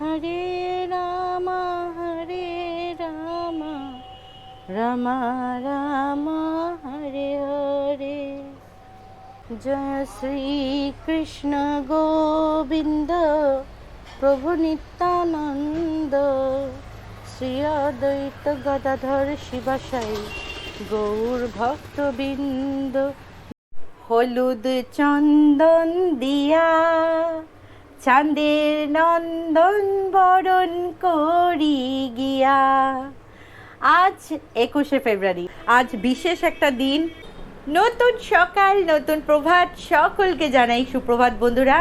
হরে রাম হরে রাম রাম রাম, হরে হরে। জয় শ্রী কৃষ্ণ গোবিন্দ, প্রভু নিত্যানন্দ। শ্রী অদ্বৈত গদাধর শিবাসাই গৌর ভক্তবৃন্দ। হলুদ চন্দন দিয়া চাঁদের নন্দন বরণ করি গিয়া। আজ একুশে ফেব্রুয়ারি, আজ বিশেষ একটা দিন। নতুন সকাল, নতুন প্রভাত, সকলকে জানাই সুপ্রভাত বন্ধুরা।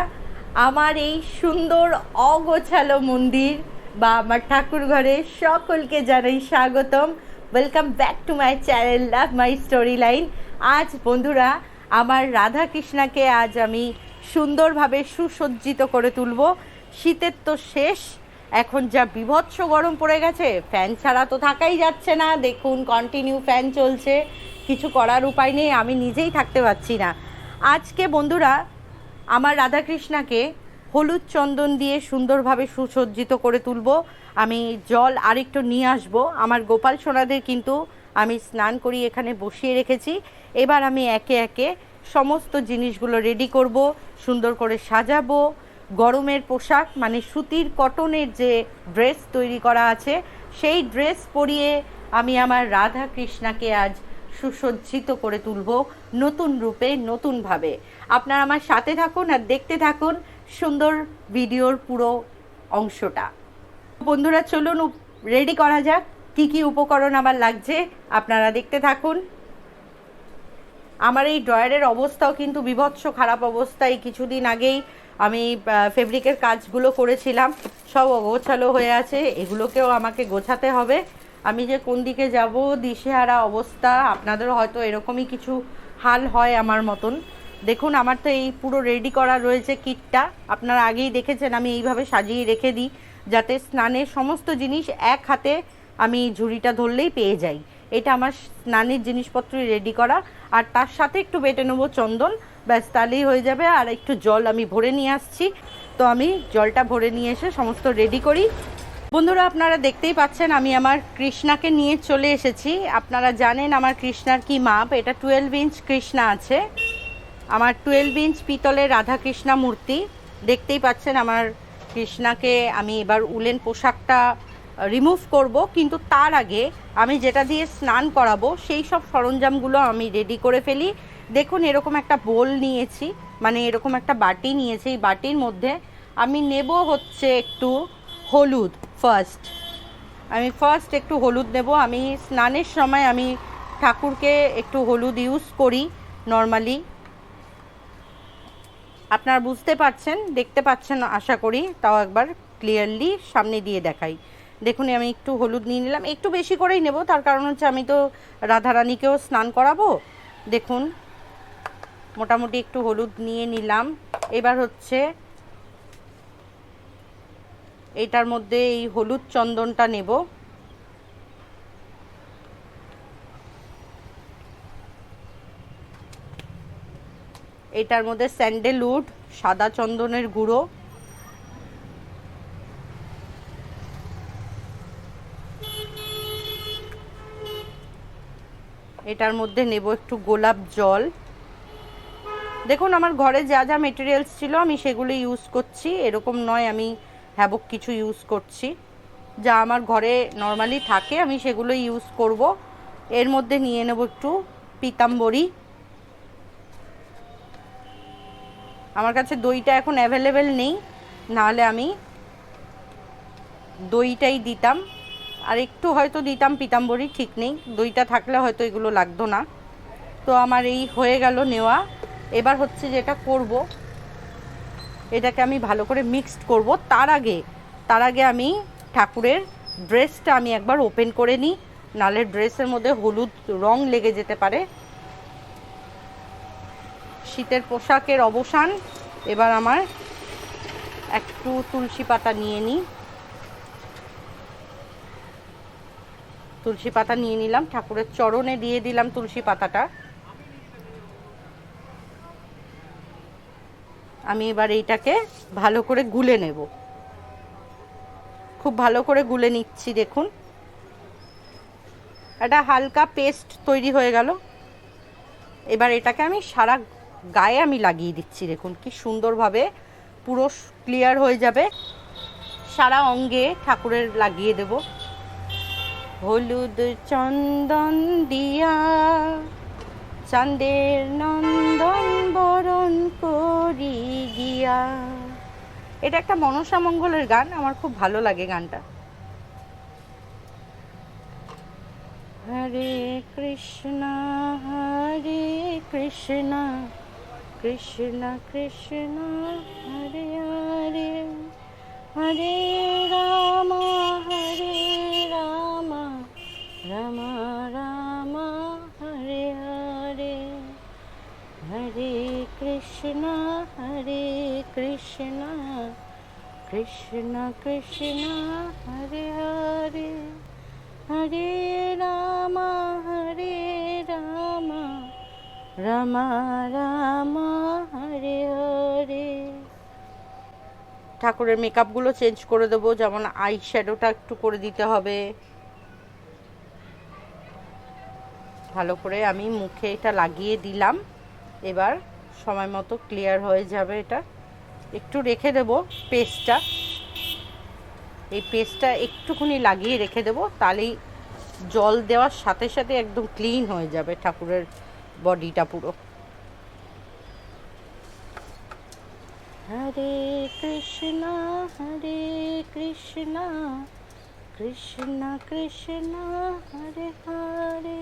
আমার এই সুন্দর অগোছালো মন্দির বা আমার ঠাকুর ঘরে সকলকে জানাই স্বাগতম। Welcome back to my channel love my story line আজ বন্ধুরা, আমার রাধা কৃষ্ণাকে আজ আমি সুন্দরভাবে সুসজ্জিত করে তুলব। শীতের তো শেষ, এখন যা বিভৎস গরম পড়ে গেছে ফ্যান ছাড়া তো থাকাই যাচ্ছে না। দেখুন কন্টিনিউ ফ্যান চলছে। কিছু করার উপায় নেই, আমি নিজেই থাকতে পারছি না। আজকে বন্ধুরা, আমার রাধাকৃষ্ণাকে হলুদ চন্দন দিয়ে সুন্দরভাবে সুসজ্জিত করে তুলব। আমি জল আরেকটু নিয়ে আসব। আমার গোপাল সোনাদের কিন্তু আমি স্নান করি এখানে বসিয়ে রেখেছি। এবার আমি একে একে সমস্ত জিনিসগুলো রেডি করব, সুন্দর করে সাজাবো। গরমের পোশাক মানে সুতির কটনের যে ড্রেস তৈরি করা আছে, সেই ড্রেস পরিয়ে আমি আমার রাধা কৃষ্ণাকে আজ সুসজ্জিত করে তুলব নতুন রূপে, নতুনভাবে। আপনারা আমার সাথে থাকুন আর দেখতে থাকুন সুন্দর ভিডিওর পুরো অংশটা। বন্ধুরা, চলুন রেডি করা যাক। কি কি উপকরণ আমার লাগছে, আপনারা দেখতে থাকুন। আমার এই ড্রয়ারের অবস্থাও কিন্তু বিভৎস খারাপ অবস্থা এই কিছুদিন আগেই আমি ফেব্রিকের কাজগুলো করেছিলাম। সব অগোছালো হয়ে আছে, এগুলোকেও আমাকে গোছাতে হবে। আমি যে কোন দিকে যাব, দিশেহারা অবস্থা আপনাদের হয়তো এরকমই কিছু হাল হয় আমার মতন। দেখুন, আমার তো এই পুরো রেডি করা রয়েছে কিটটা। আপনারা আগেই দেখেছেন, আমি এইভাবে সাজিয়ে রেখে দিই, যাতে স্নানের সমস্ত জিনিস এক হাতে আমি ঝুড়িটা ধরলেই পেয়ে যাই। এটা আমার স্নানের জিনিসপত্রই রেডি করা। আর তার সাথে একটু বেটে নেব চন্দন। ব্যাস, তাহলেই হয়ে যাবে। আর একটু জল আমি ভরে নিয়ে আসছি। তো আমি জলটা ভরে নিয়ে এসে সমস্ত রেডি করি। বন্ধুরা, আপনারা দেখতেই পাচ্ছেন, আমি আমার কৃষ্ণাকে নিয়ে চলে এসেছি। আপনারা জানেন আমার কৃষ্ণার কি মাপ? এটা টুয়েলভ ইঞ্চ কৃষ্ণা আছে। আমার টুয়েলভ ইঞ্চ পিতলের রাধা কৃষ্ণা মূর্তি। দেখতেই পাচ্ছেন আমার কৃষ্ণাকে আমি এবার উলেন পোশাকটা রিমুভ করব, কিন্তু তার আগে আমি যেটা দিয়ে স্নান করাবো, সেই সব সরঞ্জামগুলো আমি রেডি করে ফেলি। দেখুন, এরকম একটা বোল নিয়েছি মানে এরকম একটা বাটি নিয়েছি। এই বাটির মধ্যে আমি নেব হচ্ছে একটু হলুদ ফার্স্ট আমি ফার্স্ট একটু হলুদ নেব। আমি স্নানের সময় আমি ঠাকুরকে একটু হলুদ ইউজ করি নর্মালি আপনারা বুঝতে পারছেন, দেখতে পাচ্ছেন, আশা করি, তাও একবার ক্লিয়ারলি সামনে দিয়ে দেখাই। দেখুন, আমি একটু হলুদ নিয়ে নিলাম। একটু বেশি করেই নেব, তার কারণ হচ্ছে আমি তো রাধারানীকেও স্নান করাবো। দেখুন, মোটামুটি একটু হলুদ নিয়ে নিলাম। এবার হচ্ছে এটার মধ্যে এই হলুদ চন্দনটা নেব। এটার মধ্যে স্যান্ডেলউড, সাদা চন্দনের গুঁড়ো। এটার মধ্যে নেব একটু গোলাপ জল। দেখুন, আমার ঘরে যা যা মেটেরিয়ালস ছিল আমি সেগুলো ইউজ করছি। এরকম নয় আমি হ্যাবক কিছু ইউজ করছি। যা আমার ঘরে নর্মালি থাকে, আমি সেগুলো ইউজ করব। এর মধ্যে নিয়ে নেব একটু পিতাম্বরী। আমার কাছে দইটা এখন অ্যাভেলেবেল নেই। নাহলে আমি দইটাই দিতাম। আর একটু হয়তো দিতাম পিতাম্বরী, ঠিক নেই। দইটা থাকলে হয়তো এগুলো লাগতো না। তো আমার এই হয়ে গেল নেওয়া। এবার হচ্ছে যেটা করব। এটাকে আমি ভালো করে মিক্সড করব। তার আগে তার আগে আমি ঠাকুরের ড্রেসটা আমি একবার ওপেন করে নিই। নালে ড্রেসের মধ্যে হলুদ রং লেগে যেতে পারে। শীতের পোশাকের অবসান। এবার আমার একটু তুলসী পাতা নিয়ে নিই। তুলসী পাতা নিয়ে নিলাম। ঠাকুরের চরণে দিয়ে দিলাম তুলসী পাতাটা। আমি এবার এইটাকে ভালো করে গুলে নেব। খুব ভালো করে গুলে নিচ্ছি, দেখুন। একটা হালকা পেস্ট তৈরি হয়ে গেল। এবার এটাকে আমি সারা গায়ে আমি লাগিয়ে দিচ্ছি, দেখুন কি সুন্দরভাবে পুরো ক্লিয়ার হয়ে যাবে। সারা অঙ্গে ঠাকুরের লাগিয়ে দেব। হলুদ চন্দন দিয়া চাঁদের নন্দন বরণ করি গিয়া। এটা একটা মনসা মঙ্গলের গান, আমার খুব ভালো লাগে গানটা। হরে কৃষ্ণ হরে কৃষ্ণ কৃষ্ণ কৃষ্ণ, হরে হরে। হরে রাম, হরে রাম রাম, হরে হরে। হরে কৃষ্ণ হরে কৃষ্ণ। কৃষ্ণ কৃষ্ণ, হরে হরে। হরে রাম হরে রাম। রাম রাম, হরে হরে। ঠাকুরের মেকআপগুলো চেঞ্জ করে দেবো, যেমন আই শ্যাডোটা একটু করে দিতে হবে। ভালো করে আমি মুখে এটা লাগিয়ে দিলাম। এবার সময় মতো ক্লিয়ার হয়ে যাবে এটা। একটু রেখে দেব পেস্টটা এই পেস্টটা একটুখানি লাগিয়ে রেখে দেবো, তাহলেই জল দেওয়ার সাথে সাথে একদম ক্লিন হয়ে যাবে ঠাকুরের বডিটা পুরো। হরে কৃষ্ণ হরে কৃষ্ণ কৃষ্ণ কৃষ্ণ, হরে হরে।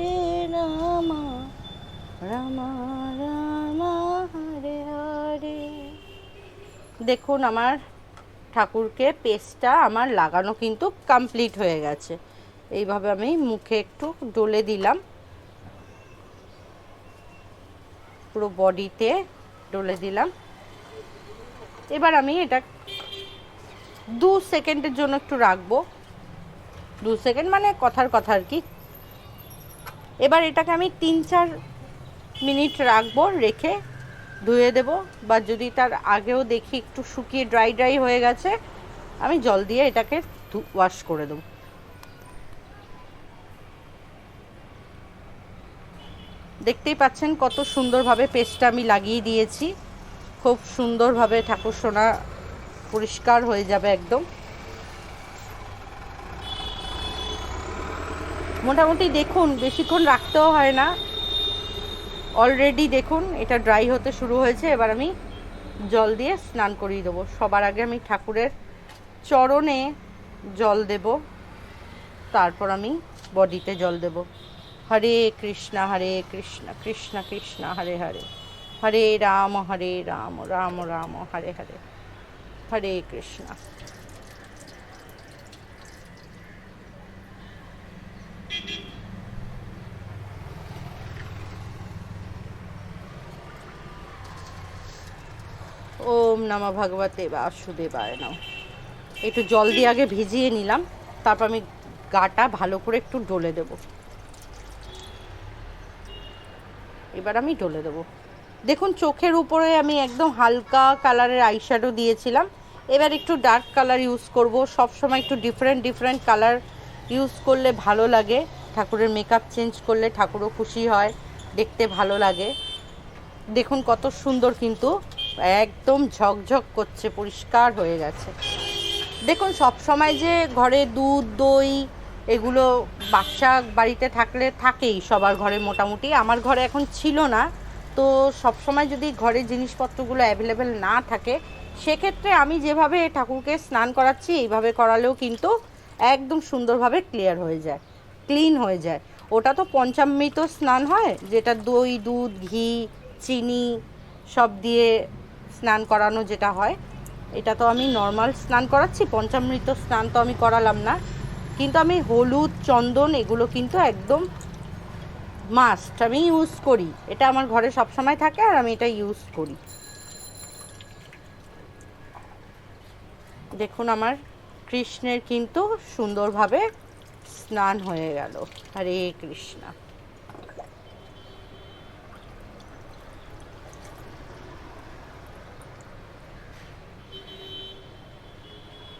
রাম রাম, হরে হরে। দেখুন, আমার ঠাকুরকে পেস্টটা আমার লাগানো কিন্তু কমপ্লিট হয়ে গেছে। এইভাবে আমি মুখে একটু ডলে দিলাম। পুরো বডিতে ডলে দিলাম। এবার আমি এটা দু সেকেন্ডের জন্য একটু রাখব। দু সেকেন্ড মানে কথার কথা আর কি। এবার এটাকে আমি তিন চার মিনিট রাখব, রেখে ধুয়ে দেব, বা যদি তার আগেও দেখি একটু শুকিয়ে ড্রাই ড্রাই হয়ে গেছে, আমি জল দিয়ে এটাকে ওয়াশ করে দেবো। দেখতেই পাচ্ছেন কত সুন্দরভাবে পেস্টটা আমি লাগিয়ে দিয়েছি। খুব সুন্দরভাবে ঠাকুর সোনা পরিষ্কার হয়ে যাবে একদম। মোটামুটি দেখুন, বেশিক্ষণ রাখতেও হয় না। অলরেডি দেখুন, এটা ড্রাই হতে শুরু হয়েছে, এবার আমি জল দিয়ে স্নান করিয়ে দেবো। সবার আগে আমি ঠাকুরের চরণে জল দেব, তারপর আমি বডিতে জল দেব। হরে কৃষ্ণ হরে কৃষ্ণ কৃষ্ণ কৃষ্ণ, হরে হরে। হরে রাম হরে রাম রাম রাম, হরে হরে। হরে কৃষ্ণ। ওম নমঃ ভগবতে বাসুদেবায় নাম। একটু জল দিয়ে আগে ভিজিয়ে নিলাম, তারপর আমি গাটা ভালো করে একটু ডলে দেব। এবার আমি ডলে দেব। দেখুন, চোখের উপরে আমি একদম হালকা কালারের আইশ্যাডো দিয়েছিলাম। এবার একটু ডার্ক কালার ইউজ করব। সব সময় একটু ডিফারেন্ট ডিফারেন্ট কালার ইউজ করলে ভালো লাগে। ঠাকুরের মেকআপ চেঞ্জ করলে ঠাকুরও খুশি হয়, দেখতে ভালো লাগে। দেখুন, কত সুন্দর কিন্তু একদম ঝকঝক করছে, পরিষ্কার হয়ে গেছে। দেখুন, সব সময় যে ঘরে দুধ, দই এগুলো বাচ্চা বাড়িতে থাকলে থাকেই, সবার ঘরে মোটামুটি। আমার ঘরে এখন ছিল না, তো সব সময় যদি ঘরের জিনিসপত্রগুলো অ্যাভেলেবেল না থাকে, সেক্ষেত্রে আমি যেভাবে ঠাকুরকে স্নান করাচ্ছি, এইভাবে করালেও কিন্তু একদম সুন্দরভাবে ক্লিয়ার হয়ে যায় ক্লিন হয়ে যায়। ওটা তো পঞ্চামৃত স্নান হয়, যেটা দই, দুধ, ঘি, চিনি সব দিয়ে স্নান করানো যেটা হয়, এটা তো আমি নর্মাল স্নান করাচ্ছি, পঞ্চামৃত স্নান তো আমি করালাম না। কিন্তু আমি হলুদ, চন্দন এগুলো কিন্তু একদম মাস্ট আমি ইউজ করি। এটা আমার ঘরে সবসময় থাকে আর আমি এটা ইউজ করি। দেখুন আমার কৃষ্ণের কিন্তু সুন্দরভাবে স্নান হয়ে গেল। হরে কৃষ্ণা।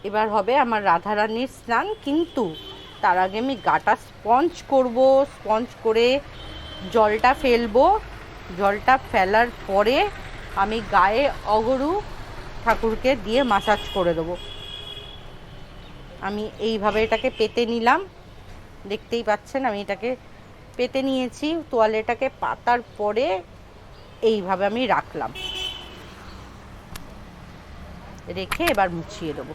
এবার হবে আমার রাধারানীর স্নান, কিন্তু তার আগে আমি গাটা স্পঞ্জ করব, স্পঞ্জ করে জলটা ফেলব। জলটা ফেলার পরে আমি গায়ে অগরু ঠাকুরকে দিয়ে মাসাজ করে দেবো। আমি এইভাবে এটাকে পেতে নিলাম। দেখতেই পাচ্ছেন, আমি এটাকে পেতে নিয়েছি। তোয়ালেটাকে পাতার পরে এইভাবে আমি রাখলাম। রেখে এবার মুছিয়ে দেবো।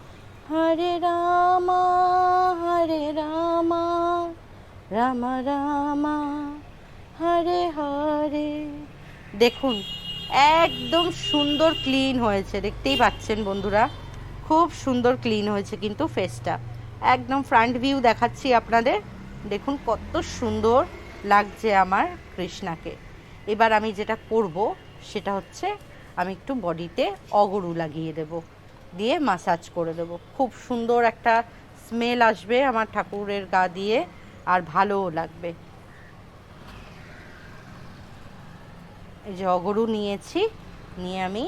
হরে রাম হরে রাম রাম রাম, হরে হরে। দেখুন, একদম সুন্দর ক্লিন হয়েছে, দেখতেই পাচ্ছেন বন্ধুরা। খুব সুন্দর ক্লিন হয়েছে কিন্তু ফেসটা একদম ফ্রন্ট ভিউ দেখাচ্ছি আপনাদের। দেখুন কত সুন্দর লাগছে আমার কৃষ্ণাকে। এবার আমি যেটা করব, সেটা হচ্ছে আমি একটু বডিতে অগরু লাগিয়ে দেব। দিয়ে মাসাজ করে দেব। খুব সুন্দর একটা স্মেল আসবে আমার ঠাকুরের গা দিয়ে আর ভালোও লাগবে। এই যে অগরু নিয়েছি, নিয়ে আমি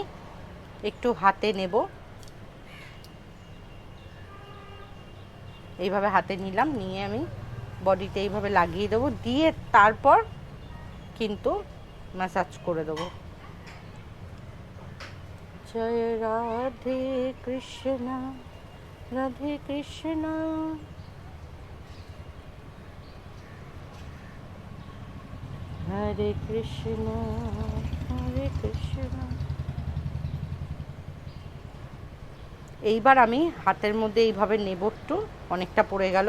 একটু হাতে নেব। এইভাবে হাতে নিলাম, নিয়ে আমি বডিতে এইভাবে লাগিয়ে দেবো, দিয়ে তারপর কিন্তু ম্যাসাজ করে দেবো। জয় রাধে কৃষ্ণ রাধে কৃষ্ণ। হরে কৃষ্ণ হরে কৃষ্ণ। এইবার আমি হাতের মধ্যে এইভাবে নেব একটু, অনেকটা পড়ে গেল।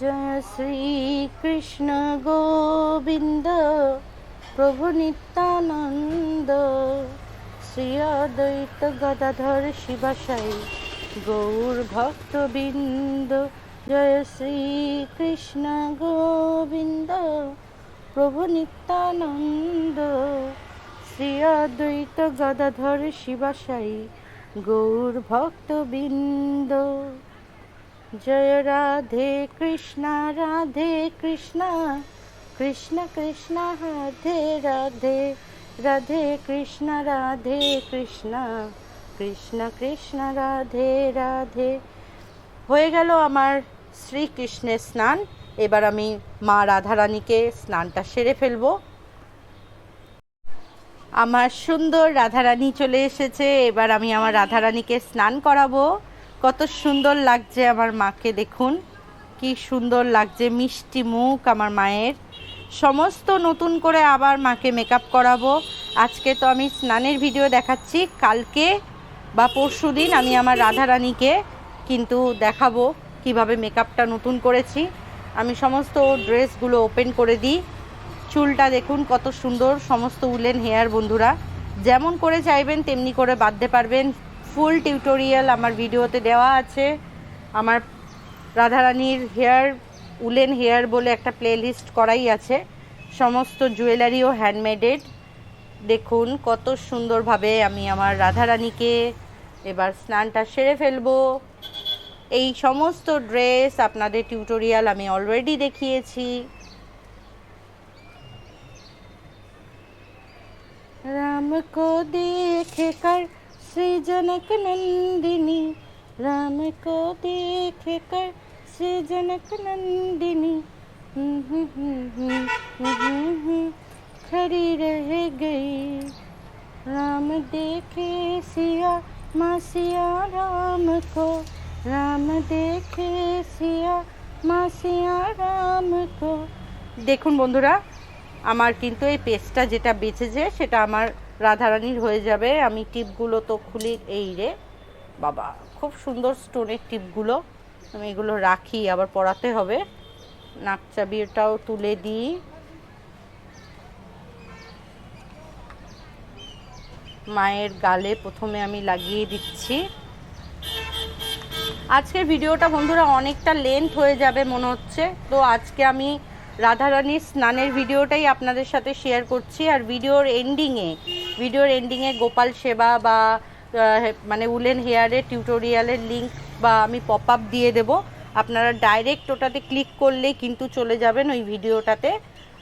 জয় শ্রীকৃষ্ণ গোবিন্দ, প্রভু নিত্যানন্দ। শ্রী অদ্বৈত গদাধর শিবাসাই গৌর ভক্তবৃন্দ, জয় শ্রীকৃষ্ণ গোবিন্দ, প্রভু নিত্যানন্দ। শ্রী অদ্বৈত গদাধর শিবাসাই গৌর ভক্তবৃন্দ। জয় রাধে কৃষ্ণ রাধে কৃষ্ণ কৃষ্ণ কৃষ্ণ, রাধে রাধে রাধে কৃষ্ণ রাধে কৃষ্ণ কৃষ্ণ কৃষ্ণ, রাধে রাধে। হয়ে গেল আমার শ্রীকৃষ্ণের স্নান। এবার আমি মা রাধারানীকে স্নানটা সেরে ফেলব। আমার সুন্দর রাধারানী চলে এসেছে। এবার আমি আমার রাধারানীকে স্নান করাবো। কত সুন্দর লাগছে আমার মাকে দেখুন। কি সুন্দর লাগছে, মিষ্টি মুখ আমার মায়ের। সমস্ত নতুন করে আবার মাকে মেকআপ করাবো। আজকে তো আমি স্নানের ভিডিও দেখাচ্ছি, কালকে বা পরশু দিন আমি আমার রাধারানীকে কিন্তু দেখাবো কীভাবে মেকআপটা নতুন করেছি। আমি সমস্ত ড্রেসগুলো ওপেন করে দিই। চুলটা দেখুন কত সুন্দর, সমস্ত উলেন হেয়ার বন্ধুরা। যেমন করে চাইবেন, তেমনি করে বাঁধতে পারবেন। ফুল টিউটোরিয়াল আমার ভিডিওতে দেওয়া আছে। আমার রাধারানীর হেয়ার, উলেন হেয়ার বলে একটা প্লেলিস্ট করাই আছে। সমস্ত জুয়েলারিও হ্যান্ডমেডেড। দেখুন কত সুন্দরভাবে আমি আমার রাধারানীকে এবার স্নানটা সেরে ফেলব। এই সমস্ত ড্রেস আপনাদের টিউটোরিয়াল আমি অলরেডি দেখিয়েছি। রাম কো দেখে কর श्री जनक नंदिनी राम को देख कर श्री जनक नंदिनी खड़ी रह गई राम देखे सिया माँ सिया राम को राम देखे सिया माँ सिया राम को দেখুন বন্ধুরা আমার কিন্তু এই পেস্টটা যেটা বেঁচেছে সেটা আমার রাধারানীর হয়ে যাবে। আমি টিপগুলো তো খুলি এই রে। বাবা, খুব সুন্দর স্টোনের টিপগুলো। আমি এগুলো রাখি, আবার পরাতে হবে। নাকচাবিটাও তুলে দিই। মায়ের গালে প্রথমে আমি লাগিয়ে দিচ্ছি। আজকের ভিডিওটা বন্ধুরা অনেকটা লেন্থ হয়ে যাবে মনে হচ্ছে। তো আজকে আমি রাধারানীর স্নানের ভিডিওটাই আপনাদের সাথে শেয়ার করছি। আর ভিডিওর এন্ডিংয়ে ভিডিওর এন্ডিংয়ে গোপাল সেবা বা মানে উলেন হেয়ারের টিউটোরিয়ালের লিঙ্ক বা আমি পপ আপ দিয়ে দেব। আপনারা ডাইরেক্ট ওটাতে ক্লিক করলেই কিন্তু চলে যাবেন ওই ভিডিওটাতে,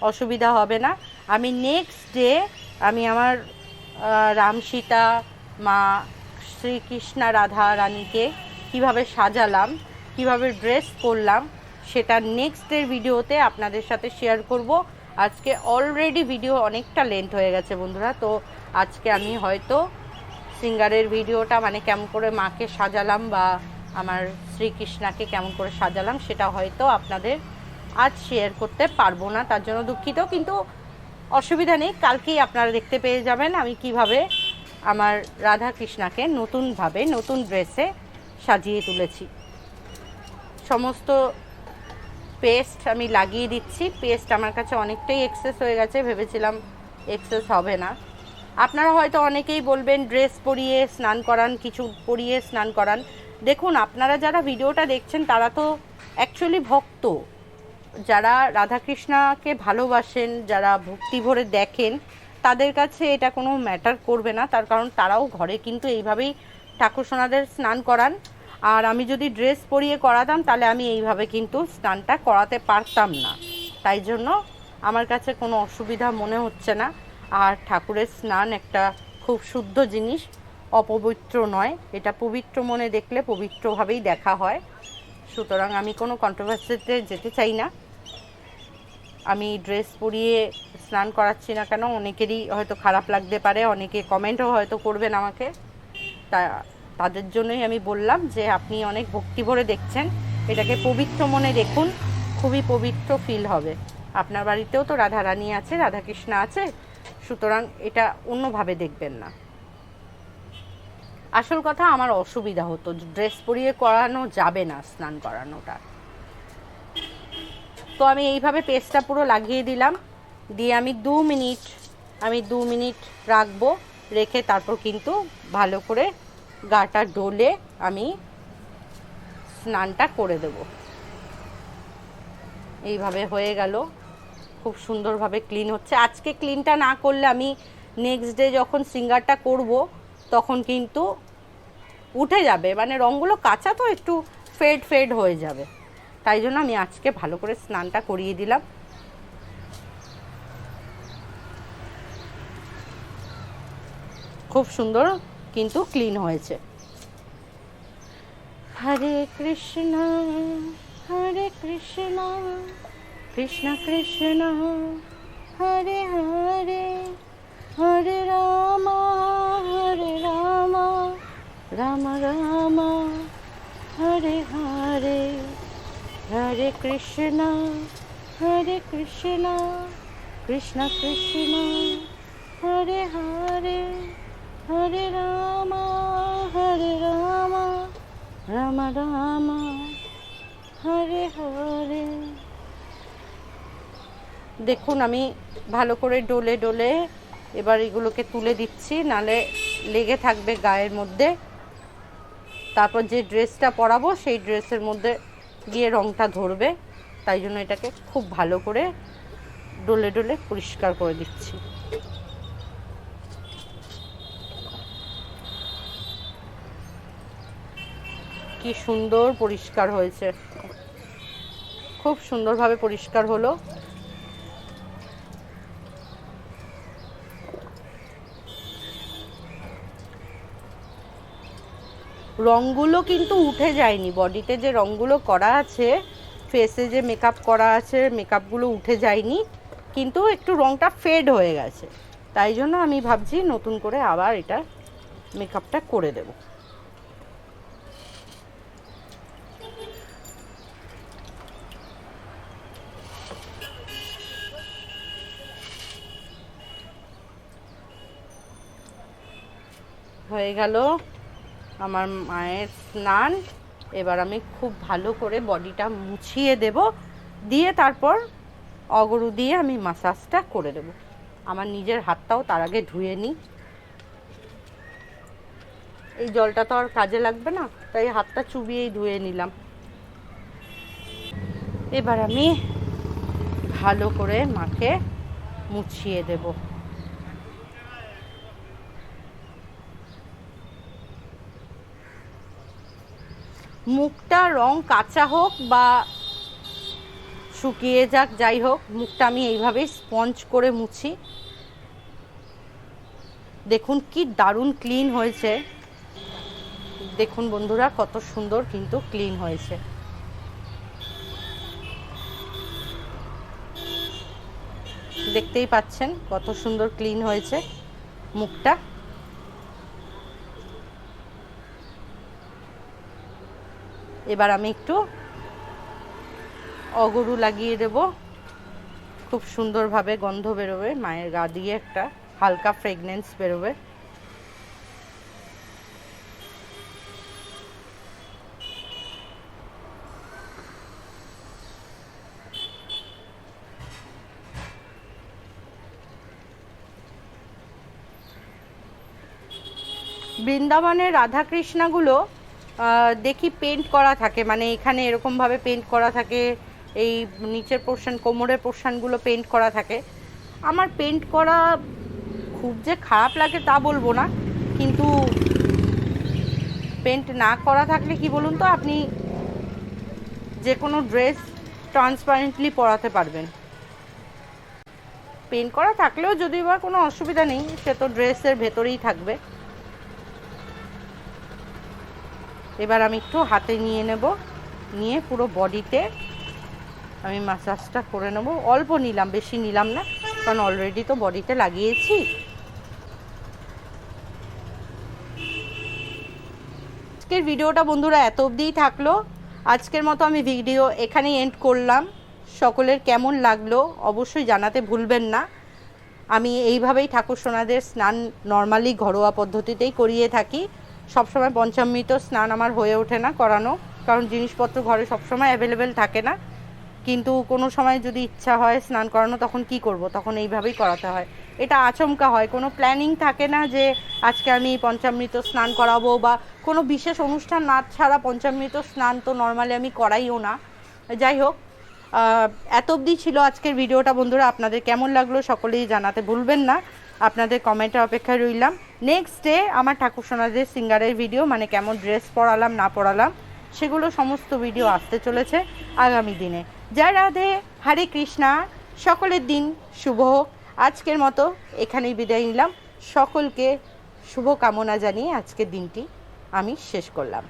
অসুবিধা হবে না। আমি নেক্সট ডে আমি আমার রাম সীতা মা, শ্রীকৃষ্ণা রাধা রানীকে কীভাবে সাজালাম, কীভাবে ড্রেস করলাম সেটা নেক্সটের ভিডিওতে আপনাদের সাথে শেয়ার করব। আজকে অলরেডি ভিডিও অনেকটা লেন্থ হয়ে গেছে বন্ধুরা, তো আজকে আমি হয়তো সিঙ্গারের ভিডিওটা মানে কেমন করে মাকে সাজালাম বা আমার শ্রীকৃষ্ণাকে কেমন করে সাজালাম সেটা হয়তো আপনাদের আজ শেয়ার করতে পারব না, তার জন্য দুঃখিত। কিন্তু অসুবিধা নেই, কালকেই আপনারা দেখতে পেয়ে যাবেন আমি কীভাবে আমার রাধা কৃষ্ণাকে নতুনভাবে, নতুন ড্রেসে সাজিয়ে তুলেছি। সমস্ত পেস্ট আমি লাগিয়ে দিচ্ছি। পেস্ট আমার কাছে অনেকটাই এক্সেস হয়ে গেছে, ভেবেছিলাম এক্সেস হবে না। আপনারা হয়তো অনেকেই বলবেন ড্রেস পরিয়ে স্নান করান, কিছু পরিয়ে স্নান করান। দেখুন, আপনারা যারা ভিডিওটা দেখছেন, তারা তো অ্যাকচুয়ালি ভক্ত। যারা রাধাকৃষ্ণাকে ভালোবাসেন, যারা ভক্তি ভরে দেখেন, তাদের কাছে এটা কোনো ম্যাটার করবে না। তার কারণ তারাও ঘরে কিন্তু এইভাবেই ঠাকুর সোনাদের স্নান করান। আর আমি যদি ড্রেস পরিয়ে করাতাম, তাহলে আমি এইভাবে কিন্তু স্নানটা করাতে পারতাম না। তাই জন্য আমার কাছে কোনো অসুবিধা মনে হচ্ছে না। আর ঠাকুরের স্নান একটা খুব শুদ্ধ জিনিস, অপবিত্র নয়। এটা পবিত্র মনে দেখলে পবিত্রভাবেই দেখা হয়। সুতরাং আমি কোনো কন্ট্রোভার্সিতে যেতে চাই না। আমি ড্রেস পরিয়ে স্নান করাচ্ছি না কেন? অনেকেরই হয়তো খারাপ লাগতে পারে, অনেকে কমেন্টও হয়তো করবেন আমাকে। তা তাদের জন্যই আমি বললাম যে আপনি অনেক ভক্তি ভরে দেখছেন। এটাকে পবিত্র মনে দেখুন খুবই পবিত্র ফিল হবে। আপনার বাড়িতেও তো রাধা রানী আছে, রাধাকৃষ্ণ আছে, সুতরাং এটা অন্যভাবে দেখবেন না। আসল কথা, আমার অসুবিধা হতো। ড্রেস পরিয়ে করানো যাবে না, স্নান করানোটা। তো আমি এইভাবে পেস্টটা পুরো লাগিয়ে দিলাম। দিয়ে আমি দু মিনিট, আমি দু মিনিট রাখব, রেখে তারপর কিন্তু ভালো করে গাটা ডোলে আমি স্নানটা করে দেব। এইভাবে হয়ে গেল। খুব সুন্দরভাবে ক্লিন হচ্ছে। আজকে ক্লিনটা না করলে আমি নেক্সট ডে যখন সিঙ্গারটা করব, তখন কিন্তু উঠে যাবে। মানে রঙগুলো কাঁচা তো একটু ফেড ফেড হয়ে যাবে। তাই জন্য আমি আজকে ভালো করে স্নানটা করিয়ে দিলাম। খুব সুন্দর কিন্তু ক্লিন হয়েছে। হরে কৃষ্ণ হরে কৃষ্ণ কৃষ্ণ কৃষ্ণ, হরে হরে হরে রাম হরে রাম রাম রাম, হরে হরে হরে কৃষ্ণ হরে কৃষ্ণ কৃষ্ণ কৃষ্ণ, হরে হরে। হরে রাম হরে রাম রাম রাম, হরে হরে। দেখুন, আমি ভালো করে ডোলে ডোলে এবার এগুলোকে তুলে দিচ্ছি, নালে লেগে থাকবে গায়ের মধ্যে। তারপর যে ড্রেসটা পরাবো, সেই ড্রেসের মধ্যে গিয়ে রংটা ধরবে। তাই জন্য এটাকে খুব ভালো করে ডলে ডলে পরিষ্কার করে দিচ্ছি। কি সুন্দর পরিষ্কার হয়েছে। খুব সুন্দরভাবে পরিষ্কার হলো। রঙগুলো কিন্তু উঠে যায়নি। বডিতে যে রঙগুলো করা আছে ফেসে যে মেকআপ করা আছে মেকআপগুলো উঠে যায়নি। কিন্তু একটু রঙটা ফেড হয়ে গেছে। তাই জন্য আমি ভাবছি নতুন করে আবার এটা মেকআপটা করে দেব। হয়ে গেল আমার মায়ের স্নান। এবার আমি খুব ভালো করে বডিটা মুছিয়ে দেব, দিয়ে তারপর অগরু দিয়ে আমি মাসাজটা করে দেব। আমার নিজের হাতটাও তার আগে ধুয়ে নিই। এই জলটা তো আর কাজে লাগবে না, তাই হাতটা চুবিয়েই ধুয়ে নিলাম। এবার আমি ভালো করে মাকে মুছিয়ে দেবো। মুখটা রং কাঁচা হোক বা শুকিয়ে যাক, যাই হোক, মুখটা আমি এইভাবেই স্পঞ্জ করে মুছি। দেখুন কি দারুণ ক্লিন হয়েছে। দেখুন বন্ধুরা, কত সুন্দর কিন্তু ক্লিন হয়েছে। দেখতেই পাচ্ছেন কত সুন্দর ক্লিন হয়েছে মুখটা। এবার আমি একটু অগরু লাগিয়ে দেব। খুব সুন্দরভাবে গন্ধ বেরোবে, মায়ের গা দিয়ে একটা হালকা ফ্রেগনেন্স বেরোবে। বৃন্দাবনের রাধাকৃষ্ণাগুলো দেখি পেন্ট করা থাকে। মানে এখানে এরকমভাবে পেন্ট করা থাকে, এই নিচের পোর্শন কোমরের পোর্শনগুলো পেন্ট করা থাকে। আমার পেন্ট করা খুব যে খারাপ লাগে তা বলব না, কিন্তু পেন্ট না করা থাকলে কি বলুন তো, আপনি যে কোনো ড্রেস ট্রান্সপারেন্টলি পরাতে পারবেন। পেন্ট করা থাকলেও যদি বা কোনো অসুবিধা নেই, সে তো ড্রেসের ভেতরেই থাকবে। এবার আমি একটু হাতে নিয়ে নেব। নিয়ে পুরো বডিতে আমি মাসাজটা করে নেব। অল্প নিলাম, বেশি নিলাম না, কারণ অলরেডি তো বডিতে লাগিয়েছি। আজকের ভিডিওটা বন্ধুরা এত অবধিই থাকল। আজকের মতো আমি ভিডিও এখানেই এন্ড করলাম। সকলের কেমন লাগল অবশ্যই জানাতে ভুলবেন না। আমি এইভাবেই ঠাকুর সোনাদের স্নান নর্মালি ঘরোয়া পদ্ধতিতেই করিয়ে থাকি। সবসময় পঞ্চামৃত স্নান আমার হয়ে ওঠে না করানো, কারণ জিনিসপত্র ঘরে সবসময় অ্যাভেলেবেল থাকে না। কিন্তু কোনো সময় যদি ইচ্ছা হয় স্নান করানো, তখন কি করব? তখন এইভাবেই করাতে হয়। এটা আচমকা হয়। কোনো প্ল্যানিং থাকে না যে আজকে আমি পঞ্চামৃত স্নান করাবো বা কোনো বিশেষ অনুষ্ঠান না ছাড়া পঞ্চামৃত স্নান তো নর্মালি আমি করাইও না। যাই হোক এত অবধি ছিল আজকের ভিডিওটা। বন্ধুরা, আপনাদের কেমন লাগল সকলেই জানাতে ভুলবেন না। আপনাদের কমেন্টের অপেক্ষায় রইলাম। নেক্সট ডে আমার ঠাকুর সোনাদের সিঙ্গারের ভিডিও মানে কেমন ড্রেস পরালাম, না পরালাম, সেগুলো সমস্ত ভিডিও আসতে চলেছে আগামী দিনে। জয় রাধে, হরে কৃষ্ণা, সকলের দিন শুভ হোক। আজকের মতো এখানেই বিদায় নিলাম। সকলকে শুভ কামনা জানিয়ে আজকের দিনটি আমি শেষ করলাম।